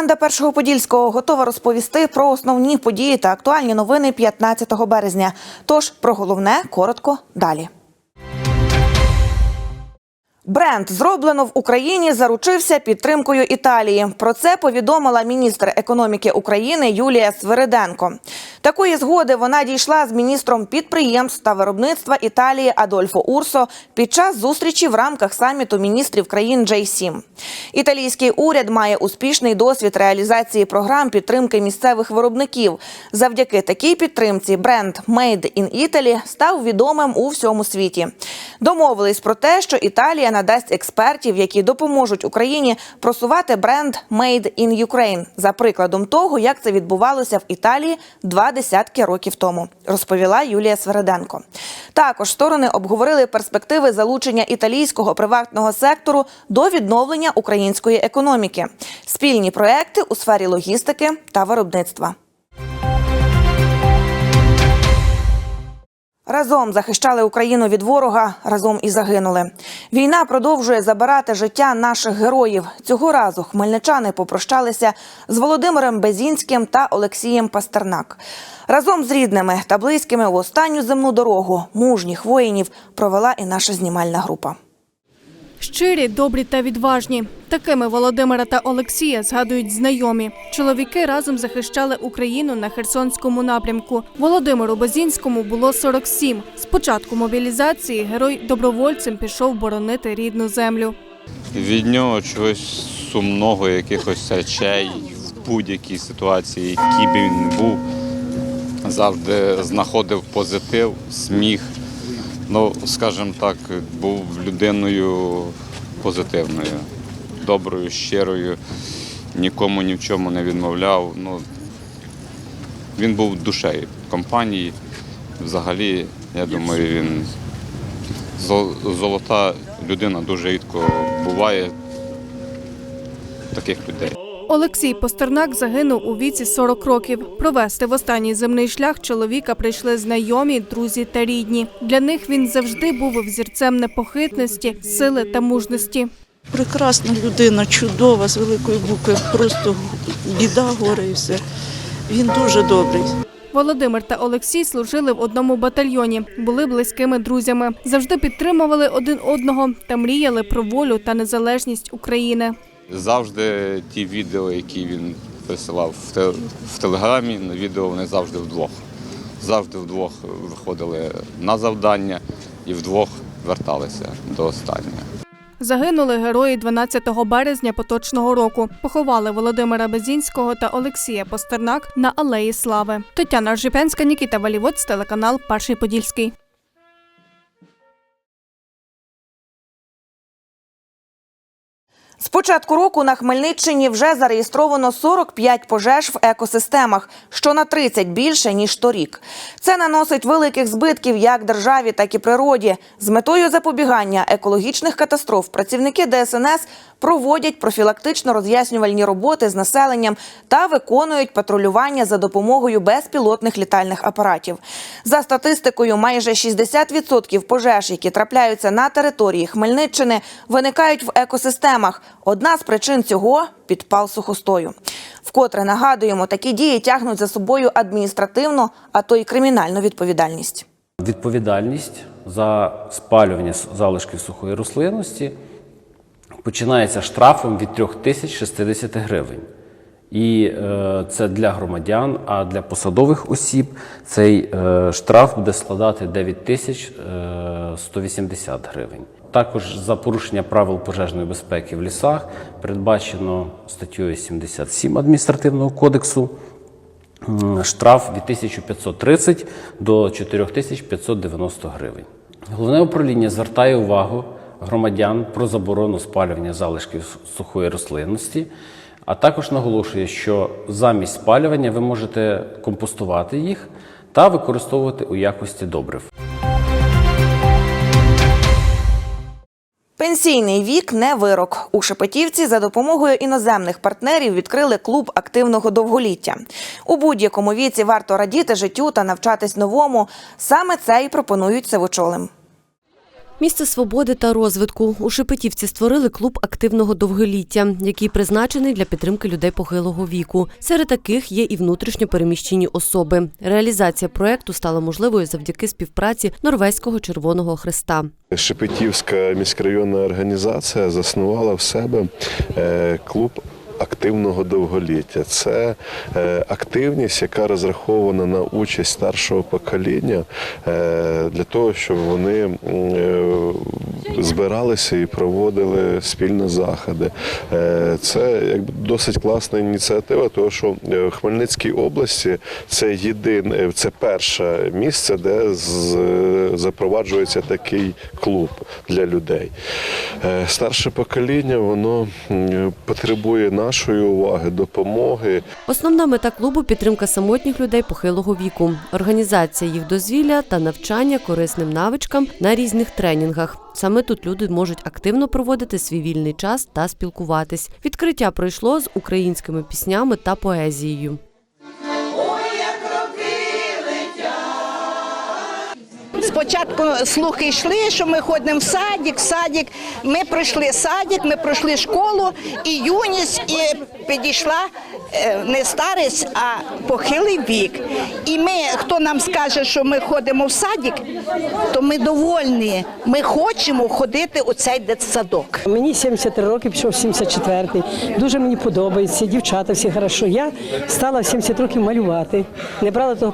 Команда першого подільського готова розповісти про основні події та актуальні новини 15 березня. Тож про головне коротко далі. Бренд зроблено в Україні заручився підтримкою Італії. Про це повідомила міністр економіки України Юлія Свириденко. Такої згоди вона дійшла з міністром підприємств та виробництва Італії Адольфо Урсо під час зустрічі в рамках саміту міністрів країн J7. Італійський уряд має успішний досвід реалізації програм підтримки місцевих виробників. Завдяки такій підтримці бренд Made in Italy став відомим у всьому світі. Домовились про те, що Італія надасть експертів, які допоможуть Україні просувати бренд Made in Ukraine за прикладом того, як це відбувалося в Італії два десятки років тому, розповіла Юлія Свереденко. Також сторони обговорили перспективи залучення італійського приватного сектору до відновлення української економіки, спільні проекти у сфері логістики та виробництва. Разом захищали Україну від ворога, разом і загинули. Війна продовжує забирати життя наших героїв. Цього разу хмельничани попрощалися з Володимиром Безінським та Олексієм Пастернак. Разом з рідними та близькими в останню земну дорогу мужніх воїнів провела і наша знімальна група. Щирі, добрі та відважні. Такими Володимира та Олексія згадують знайомі. Чоловіки разом захищали Україну на Херсонському напрямку. Володимиру Базінському було 47. З початку мобілізації герой добровольцем пішов боронити рідну землю. Від нього чогось сумного, якихось речей в будь-якій ситуації, якій би він був, завжди знаходив позитив, сміх. Ну, скажімо так, був людиною позитивною, доброю, щирою, нікому ні в чому не відмовляв. Ну, він був душею компанії. Взагалі, я думаю, він золота людина дуже рідко буває таких людей. Олексій Постернак загинув у віці 40 років. Провести в останній земний шлях чоловіка прийшли знайомі, друзі та рідні. Для них він завжди був взірцем непохитності, сили та мужності. Прекрасна людина, чудова, з великої букви, просто біда, горе і все. Він дуже добрий. Володимир та Олексій служили в одному батальйоні, були близькими друзями, завжди підтримували один одного та мріяли про волю та незалежність України. Завжди ті відео, які він присилав в, телеграмі, на відео вони завжди вдвох. Завжди вдвох виходили на завдання і вдвох верталися до останнього. Загинули герої 12 березня поточного року. Поховали Володимира Безінського та Олексія Постернак на Алеї Слави. Тетяна Ржипянська, Нікіта Валівоць, телеканал Перший Подільський. З початку року на Хмельниччині вже зареєстровано 45 пожеж в екосистемах, що на 30 більше ніж торік. Це наносить великих збитків як державі, так і природі. З метою запобігання екологічних катастроф працівники ДСНС проводять профілактично роз'яснювальні роботи з населенням та виконують патрулювання за допомогою безпілотних літальних апаратів. За статистикою, майже 60% пожеж, які трапляються на території Хмельниччини, виникають в екосистемах. Одна з причин цього підпал сухостою. Вкотре нагадуємо, такі дії тягнуть за собою адміністративну, а то й кримінальну відповідальність. Відповідальність за спалювання залишків сухої рослинності починається штрафом від 3060 гривень. І е, це для громадян, а для посадових осіб цей е, штраф буде складати 9180 гривень. Також за порушення правил пожежної безпеки в лісах передбачено статтею 77 адміністративного кодексу штраф від 1530 до 4590 гривень. Головне управління звертає увагу громадян про заборону спалювання залишків сухої рослинності, а також наголошує, що замість спалювання ви можете компостувати їх та використовувати у якості добрив. Пенсійний вік не вирок. У Шепетівці за допомогою іноземних партнерів відкрили клуб активного довголіття. У будь-якому віці варто радіти життю та навчатись новому. Саме це і пропонують сивочолим. Місце свободи та розвитку у Шепетівці створили клуб активного довголіття, який призначений для підтримки людей похилого віку. Серед таких є і внутрішньо переміщені особи. Реалізація проекту стала можливою завдяки співпраці Норвезького Червоного Христа. Шепетівська міськрайонна організація заснувала в себе е, клуб. Активного довголіття. Це е, активність, яка розрахована на участь старшого покоління е, для того, щоб вони е, збиралися і проводили спільно заходи. Е, це якби досить класна ініціатива, тому що е, в Хмельницькій області це єдине, це перше місце, де запроваджується такий клуб для людей. Е, Старше покоління воно потребує нашої уваги, допомоги. Основна мета клубу підтримка самотніх людей похилого віку, організація їх дозвілля та навчання корисним навичкам на різних тренінгах. Саме тут люди можуть активно проводити свій вільний час та спілкуватись. Відкриття пройшло з українськими піснями та поезією. Спочатку слухи йшли, що ми ходимо в садик, в садик. Ми пройшли садик, ми пройшли школу і юність, і підійшла не старість, а похилий вік. І ми, хто нам скаже, що ми ходимо в садик, то ми довольні. Ми хочемо ходити у цей дитсадок. Мені 73 роки, пішов 74-й. Дуже мені подобається, дівчата всі хорошо. Я стала в 70 років малювати. Не брала того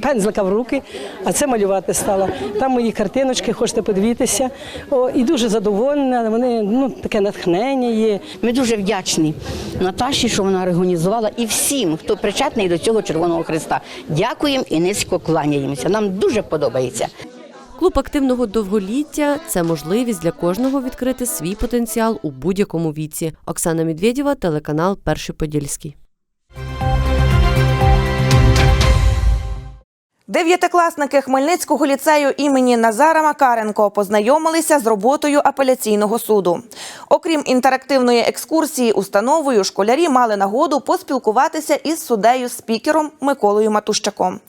пензлика в руки, а це малювати стала. Там мої картиночки, хочете подивитися. О, і дуже задоволена. Вони ну таке натхнення є. Ми дуже вдячні Наташі, що вона організувала, і всім, хто причетний до цього Червоного Христа. Дякуємо і низько кланяємося. Нам дуже подобається. Клуб активного довголіття це можливість для кожного відкрити свій потенціал у будь-якому віці. Оксана Медведєва, телеканал Перший Подільський. Дев'ятикласники Хмельницького ліцею імені Назара Макаренко познайомилися з роботою апеляційного суду. Окрім інтерактивної екскурсії установою, школярі мали нагоду поспілкуватися із суддею-спікером Миколою Матущаком.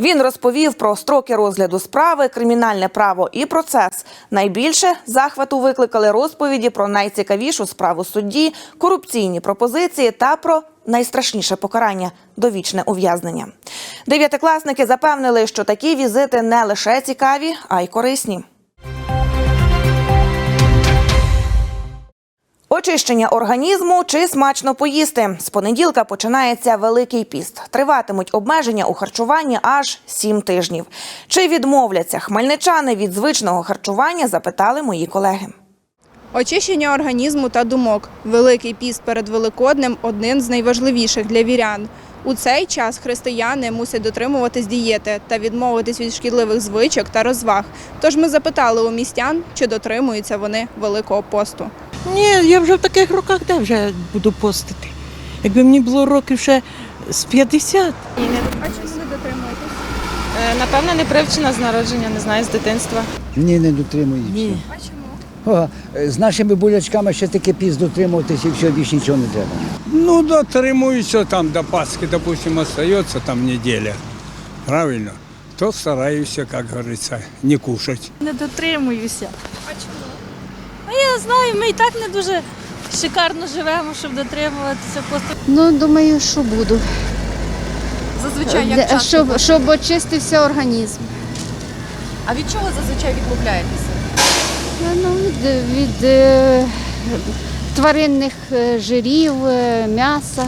Він розповів про строки розгляду справи, кримінальне право і процес. Найбільше захвату викликали розповіді про найцікавішу справу судді, корупційні пропозиції та про найстрашніше покарання довічне ув'язнення. Дев'ятикласники запевнили, що такі візити не лише цікаві, а й корисні. Очищення організму чи смачно поїсти. З понеділка починається Великий піст. Триватимуть обмеження у харчуванні аж сім тижнів. Чи відмовляться хмельничани від звичного харчування? Запитали мої колеги. Очищення організму та думок. Великий піст перед Великоднем один з найважливіших для вірян. У цей час християни мусять дотримуватись дієти та відмовитись від шкідливих звичок та розваг. Тож ми запитали у містян, чи дотримуються вони Великого посту. Ні, я вже в таких роках де вже буду постити. Якби мені було років ще з 50. А чи ви дотримуєтесь? Напевно, не привчена з народження, не знаю, з дитинства. Ні, не дотримуюся. Ні. А чому? О, з нашими болячками ще таки піс дотримуватися і все, більше нічого не треба. Ну, дотримуюся там до Пасхи, допустим, остается там неделя. Правильно? То стараюся, как говорится, не кушать. Не дотримуюся. А чому? А я знаю, ми і так не дуже шикарно живемо, щоб дотримуватися посту. Ну, думаю, що буду. Зазвичай як часто? щоб, щоб очистився організм. А від чого зазвичай відмовляєтеся? Ну, від, від е, тваринних е, жирів, е, м'яса,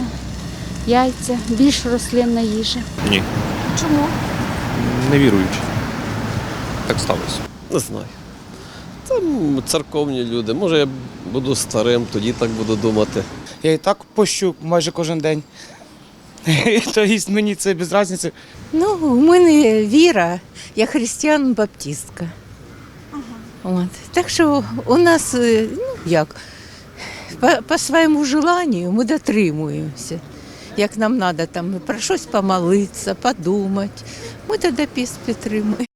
яйця, більш рослинна їжа. Ні, Чому? не віруючи. Так сталося. Не знаю. Там церковні люди. Може, я буду старим, тоді так буду думати. Я і так пощу майже кожен день. Тобто мені це без різниці. Ну, у мене віра, я християн-баптистка. От. Так що у нас, е, ну як, по, по своєму желанню ми дотримуємося. Як нам треба там про щось помолитися, подумати. Ми тоді піс підтримуємо.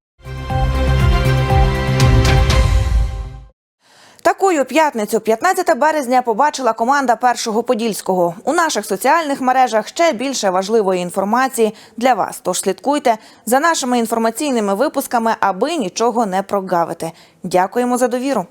Такою п'ятницю, 15 березня, побачила команда першого подільського. У наших соціальних мережах ще більше важливої інформації для вас. Тож слідкуйте за нашими інформаційними випусками, аби нічого не прогавити. Дякуємо за довіру.